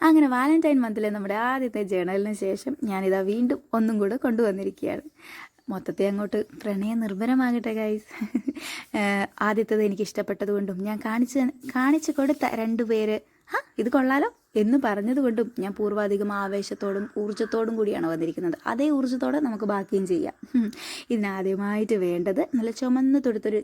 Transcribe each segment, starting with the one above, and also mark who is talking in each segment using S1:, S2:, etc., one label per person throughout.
S1: അങ്ങനെ വാലന്റൈൻ മന്തിലെ നമ്മുടെ ആദ്യത്തെ ജേണലിന് ശേഷം ഞാനിതാ വീണ്ടും ഒന്നും കൂടെ കൊണ്ടുവന്നിരിക്കുകയാണ്. മൊത്തത്തെ അങ്ങോട്ട് പ്രണയ നിർഭരമാകട്ടെ ഗൈസ് ആദ്യത്തത് എനിക്ക് ഇഷ്ടപ്പെട്ടത് കൊണ്ടും ഞാൻ കാണിച്ച് കാണിച്ചു കൊടുത്ത രണ്ടുപേര് ആ ഇത് കൊള്ളാലോ എന്ന് പറഞ്ഞതുകൊണ്ടും ഞാൻ പൂർവാധികം ആവേശത്തോടും ഊർജത്തോടും കൂടിയാണ് വന്നിരിക്കുന്നത്. അതേ ഊർജത്തോടെ നമുക്ക് ബാക്കിയും ചെയ്യാം. ഇതിനാദ്യമായിട്ട് വേണ്ടത് നല്ല ചുമന്ന് തൊടുത്തൊരു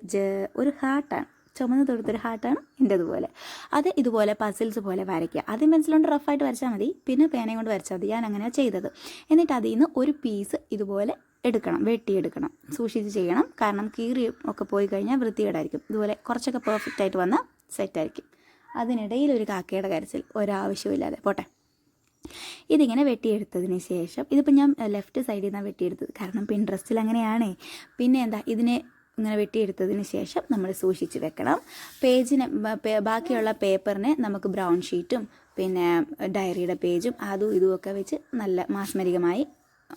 S1: ഒരു ഹാർട്ടാണ് ചുമന്ന് തൊടുത്തൊരു ഹാർട്ടാണ് എന്റെതുപോലെ. അത് ഇതുപോലെ പസിൽസ് പോലെ വരയ്ക്കുക. ആദ്യം പെൻസിലുകൊണ്ട് റഫായിട്ട് വരച്ചാൽ മതി. പിന്നെ പേനയും കൊണ്ട് വരച്ചാൽ മതി. ഞാൻ അങ്ങനെയാണ് ചെയ്തത്. എന്നിട്ട് അതിൽ നിന്ന് ഒരു പീസ് ഇതുപോലെ എടുക്കണം. വെട്ടിയെടുക്കണം. സൂക്ഷിച്ച് ചെയ്യണം. കാരണം കീറി ഒക്കെ പോയി കഴിഞ്ഞാൽ വൃത്തികേടായിരിക്കും. ഇതുപോലെ കുറച്ചൊക്കെ പെർഫെക്റ്റ് ആയിട്ട് വന്നാൽ സെറ്റായിരിക്കും അതിനിടയിൽ ഒരു കാക്കയുടെ കരച്ചിൽ. ഒരാവശ്യമില്ലാതെ പോട്ടെ. ഇതിങ്ങനെ വെട്ടിയെടുത്തതിന് ശേഷം ഇതിപ്പോൾ ഞാൻ ലെഫ്റ്റ് സൈഡിൽ നിന്നാണ് വെട്ടിയെടുത്തത്. കാരണം പിൻട്രസ്റ്റിൽ അങ്ങനെയാണേ. പിന്നെ എന്താ? ഇതിനെ ഇങ്ങനെ വെട്ടിയെടുത്തതിന് ശേഷം നമ്മൾ സൂക്ഷിച്ച് വെക്കണം. പേജിന് ബാക്കിയുള്ള പേപ്പറിനെ നമുക്ക് ബ്രൗൺ ഷീറ്റും പിന്നെ ഡയറിയുടെ പേജും അതും ഇതും ഒക്കെ വെച്ച് നല്ല മാസ്മരികമായി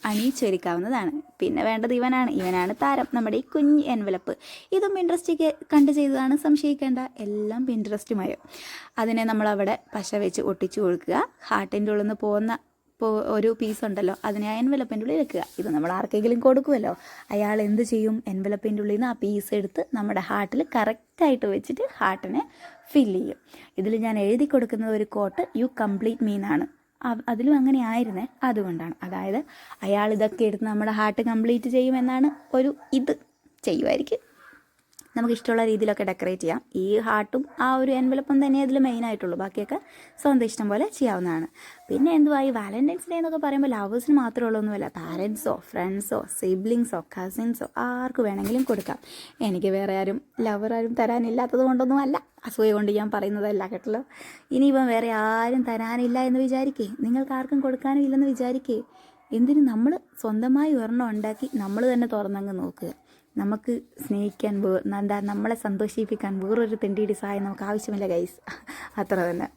S1: അണിയിച്ചൊരുക്കാവുന്നതാണ്. പിന്നെ വേണ്ടത് ഇവനാണ്. ഇവനാണ് താരം. നമ്മുടെ ഈ കുഞ്ഞ് എൻവലപ്പ്. ഇതും പിൻട്രസ്റ്റിക്ക് കണ്ട് ചെയ്തതാണ്. സംശയിക്കേണ്ട. എല്ലാം പിൻട്രസ്റ്റുമായോ അതിനെ നമ്മളവിടെ പശ വെച്ച് ഒട്ടിച്ചു കൊടുക്കുക. ഹാർട്ടിന്റെ ഉള്ളിൽ നിന്ന് പോകുന്ന ഇപ്പോൾ ഒരു പീസ് ഉണ്ടല്ലോ അതിനെ ആ എൻവലപ്പിന്റെ ഉള്ളിൽ വെക്കുക. ഇത് നമ്മൾ ആർക്കെങ്കിലും കൊടുക്കുമല്ലോ. അയാൾ എന്ത് ചെയ്യും? എൻവലപ്പിന്റെ ഉള്ളിൽ നിന്ന് ആ പീസ് എടുത്ത് നമ്മുടെ ഹാർട്ടിൽ കറക്റ്റായിട്ട് വെച്ചിട്ട് ഹാർട്ടിനെ ഫില്ല് ചെയ്യും. ഇതിൽ ഞാൻ എഴുതി കൊടുക്കുന്നത് ഒരു കോട്ട് യു കംപ്ലീറ്റ് മീനാണ് അതിലും അങ്ങനെ ആയിരുന്നേ. അതുകൊണ്ടാണ്. അതായത് അയാൾ ഇതൊക്കെ എടുത്ത് നമ്മുടെ ഹാർട്ട് കംപ്ലീറ്റ് ചെയ്യുമെന്നാണ് ഒരു ഇത് ചെയ്യുമായിരിക്കും. നമുക്ക് ഇഷ്ടമുള്ള രീതിയിലൊക്കെ ഡെക്കറേറ്റ് ചെയ്യാം. ഈ ഹാർട്ടും ആ ഒരു എൻവലപ്പും തന്നെ ഇതിൽ മെയിൻ ആയിട്ടുള്ളൂ. ബാക്കിയൊക്കെ സ്വന്തം ഇഷ്ടം പോലെ ചെയ്യാവുന്നതാണ്. പിന്നെ എന്തുവാ? ഈ വാലന്റൈൻസ് ഡേ എന്നൊക്കെ പറയുമ്പോൾ ലവേഴ്സിന് മാത്രമേ ഉള്ളൊന്നുമല്ല. പാരൻസോ ഫ്രണ്ട്സോ സിബ്ലിങ്സോ കസിൻസോ ആർക്ക് വേണമെങ്കിലും കൊടുക്കാം. എനിക്ക് വേറെ ആരും ലവർ ആരും തരാനില്ലാത്തത് കൊണ്ടൊന്നും അല്ല അസൂയ കൊണ്ട് ഞാൻ പറയുന്നതല്ല കേട്ടല്ലോ. ഇനിയിപ്പം വേറെ ആരും തരാനില്ല എന്ന് വിചാരിക്കേ? നിങ്ങൾക്ക് ആർക്കും കൊടുക്കാനും ഇല്ലെന്ന് വിചാരിക്കേ? എന്തിനും നമ്മൾ സ്വന്തമായി ഒരെണ്ണം ഉണ്ടാക്കി നമ്മൾ തന്നെ തുറന്നങ്ങ് നോക്കുക. നമുക്ക് സ്നേഹിക്കാൻ എന്താ നമ്മളെ സന്തോഷിപ്പിക്കാൻ വേറൊരു തെണ്ടിയുടെ സഹായം നമുക്ക് ആവശ്യമില്ല ഗൈസ് അത്ര തന്നെ.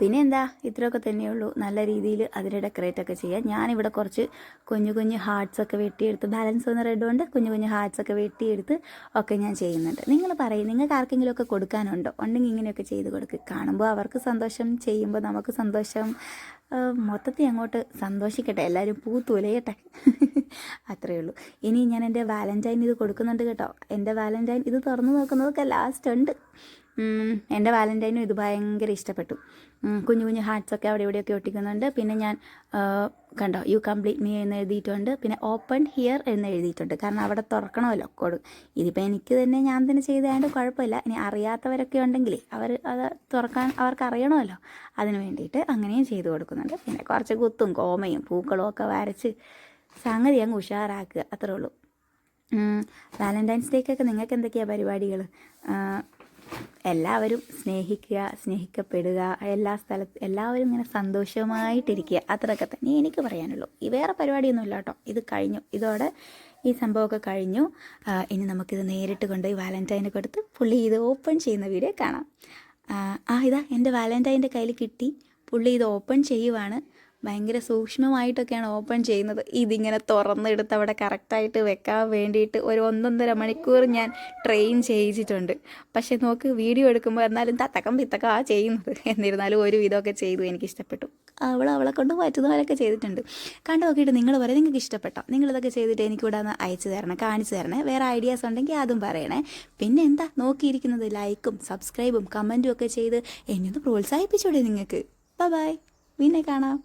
S1: പിന്നെ എന്താ ഇത്രയൊക്കെ തന്നെയുള്ളൂ. നല്ല രീതിയിൽ അതിനെ ഡെക്കറേറ്റ് ഒക്കെ ചെയ്യാം ഞാനിവിടെ കുറച്ച് കുഞ്ഞു കുഞ്ഞു ഹാർട്സ് ഒക്കെ വെട്ടിയെടുത്ത് ബാലൻസ് വന്ന റെഡ് കൊണ്ട് കുഞ്ഞു കുഞ്ഞു ഹാർട്സ് ഒക്കെ വെട്ടിയെടുത്ത് ഒക്കെ ഞാൻ ചെയ്യുന്നുണ്ട്. നിങ്ങൾ പറയും നിങ്ങൾക്ക് ആർക്കെങ്കിലും ഒക്കെ കൊടുക്കാനുണ്ടോ? ഉണ്ടെങ്കിൽ ഇങ്ങനെയൊക്കെ ചെയ്ത് കൊടുക്കുക കാണുമ്പോൾ അവർക്ക് സന്തോഷം ചെയ്യുമ്പോൾ നമുക്ക് സന്തോഷം. മൊത്തത്തിൽ അങ്ങോട്ട് സന്തോഷിക്കട്ടെ. എല്ലാവരും പൂ തുലയട്ടെ അത്രയേ ഉള്ളൂ. ഇനി ഞാൻ എന്റെ വാലന്റൈൻ ഇത് കൊടുക്കുന്നുണ്ട് കേട്ടോ. എന്റെ വാലന്റൈൻ ഇത് തുറന്നു നോക്കുന്നതൊക്കെ ലാസ്റ്റ് ഉണ്ട് എന്റെ വാലന്റൈനും ഇത് ഭയങ്കര ഇഷ്ടപ്പെട്ടു. കുഞ്ഞു കുഞ്ഞു ഹാർട്ട്സൊക്കെ അവിടെ ഇവിടെയൊക്കെ ഒട്ടിക്കുന്നുണ്ട്. പിന്നെ ഞാൻ കണ്ടോ യു കംപ്ലീറ്റ് മീ എന്ന് എഴുതിയിട്ടുണ്ട്. പിന്നെ ഓപ്പൺ ഹിയർ എന്ന് എഴുതിയിട്ടുണ്ട്. കാരണം അവിടെ തുറക്കണമല്ലോ കൊടു ഇതിപ്പോൾ എനിക്ക് തന്നെ ഞാൻ തന്നെ ചെയ്തതായത് കുഴപ്പമില്ല. ഇനി അറിയാത്തവരൊക്കെ ഉണ്ടെങ്കിൽ അവർ അത് തുറക്കാൻ അവർക്ക് അറിയണമല്ലോ. അതിന് വേണ്ടിയിട്ട് അങ്ങനെയും ചെയ്തു കൊടുക്കുന്നുണ്ട്. പിന്നെ കുറച്ച് കുത്തും കോമയും പൂക്കളും ഒക്കെ വരച്ച് സംഗതി അങ്ങ് ഉഷാറാക്കുക. അത്രേ ഉള്ളൂ. വാലന്റൈൻസ് ഡേക്കൊക്കെ നിങ്ങൾക്ക് എന്തൊക്കെയാണ് പരിപാടികൾ എല്ലാവരും സ്നേഹിക്കുക സ്നേഹിക്കപ്പെടുക എല്ലാ സ്ഥലത്ത് എല്ലാവരും ഇങ്ങനെ സന്തോഷമായിട്ടിരിക്കുക. അത്രയൊക്കെ തന്നെ എനിക്ക് പറയാനുള്ളൂ. ഈ വേറെ പരിപാടിയൊന്നുമില്ല കേട്ടോ. ഇത് കഴിഞ്ഞു. ഇതോടെ ഈ സംഭവമൊക്കെ കഴിഞ്ഞു. ഇനി നമുക്കിത് നേരിട്ട് കൊണ്ടുപോയി വാലന്റൈനൊക്കെ കൊടുത്ത് പുള്ളി ഇത് ഓപ്പൺ ചെയ്യുന്ന വീഡിയോ കാണാം. ആ ഇതാ എന്റെ വാലന്റൈന്റെ കയ്യിൽ കിട്ടി. പുള്ളി ഇത് ഓപ്പൺ ചെയ്യുവാണ്. ഭയങ്കര സൂക്ഷ്മമായിട്ടൊക്കെയാണ് ഓപ്പൺ ചെയ്യുന്നത്. ഇതിങ്ങനെ തുറന്നെടുത്ത് അവിടെ കറക്റ്റായിട്ട് വെക്കാൻ വേണ്ടിയിട്ട് ഒരു ഒന്നൊന്നര മണിക്കൂർ ഞാൻ ട്രെയിൻ ചെയ്യിച്ചിട്ടുണ്ട് പക്ഷേ നോക്ക് വീഡിയോ എടുക്കുമ്പോൾ എന്നാലും തത്തക്കം പിത്തക്കം ആ ചെയ്യുന്നത്. എന്നിരുന്നാലും ഒരു വിധമൊക്കെ ചെയ്തു എനിക്ക് ഇഷ്ടപ്പെട്ടു അവൾ അവളെ കൊണ്ട് പറ്റുന്ന പോലെയൊക്കെ ചെയ്തിട്ടുണ്ട്. കണ്ടു നോക്കിയിട്ട് നിങ്ങൾ പറയും നിങ്ങൾക്ക് ഇഷ്ടപ്പെട്ടോ? നിങ്ങളിതൊക്കെ ചെയ്തിട്ട് എനിക്ക് ഇവിടെ ഒന്ന് അയച്ചു തരണം കാണിച്ചു തരണേ വേറെ ഐഡിയാസ് ഉണ്ടെങ്കിൽ അതും പറയണേ. പിന്നെ എന്താ നോക്കിയിരിക്കുന്നത് ലൈക്കും സബ്സ്ക്രൈബും കമന്റും ഒക്കെ ചെയ്ത് എന്നെ ഒന്ന് പ്രോത്സാഹിപ്പിച്ചൂടെ നിങ്ങൾക്ക്. ബൈ ബൈ പിന്നെ കാണാം.